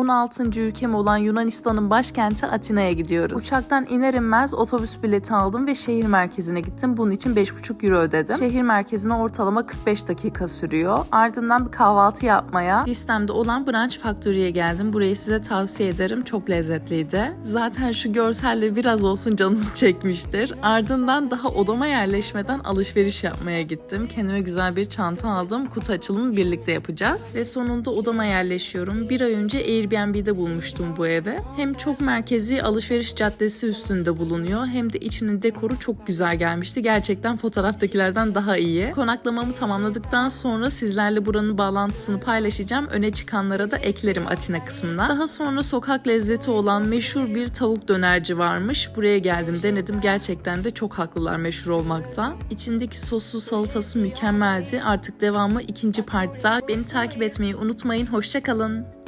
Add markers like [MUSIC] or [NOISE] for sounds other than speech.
16. ülkem olan Yunanistan'ın başkenti Atina'ya gidiyoruz. Uçaktan iner inmez otobüs bileti aldım ve şehir merkezine gittim. Bunun için 5,5 euro ödedim. Şehir merkezine ortalama 45 dakika sürüyor. Ardından bir kahvaltı yapmaya listemde olan Brunch Factory'ye geldim. Burayı size tavsiye ederim. Çok lezzetliydi. Zaten şu görselle biraz olsun canınız [LAUGHS] çekmiştir. Ardından daha odama yerleşmeden alışveriş yapmaya gittim. Kendime güzel bir çanta aldım. Kutu açılımı birlikte yapacağız. Ve sonunda odama yerleşiyorum. Bir ay önce Airbnb'de bulmuştum bu eve. Hem çok merkezi alışveriş caddesi üstünde bulunuyor hem de içinin dekoru çok güzel gelmişti. Gerçekten fotoğraftakilerden daha iyi. Konaklamamı tamamladıktan sonra sizlerle buranın bağlantısını paylaşacağım. Öne çıkanlara da eklerim Atina kısmına. Daha sonra sokak lezzeti olan meşhur bir tavuk dönerci varmış. Buraya geldim denedim. Gerçekten de çok haklılar meşhur olmakta. İçindeki soslu salatası mükemmeldi. Artık devamı ikinci partta. Beni takip etmeyi unutmayın. Hoşçakalın.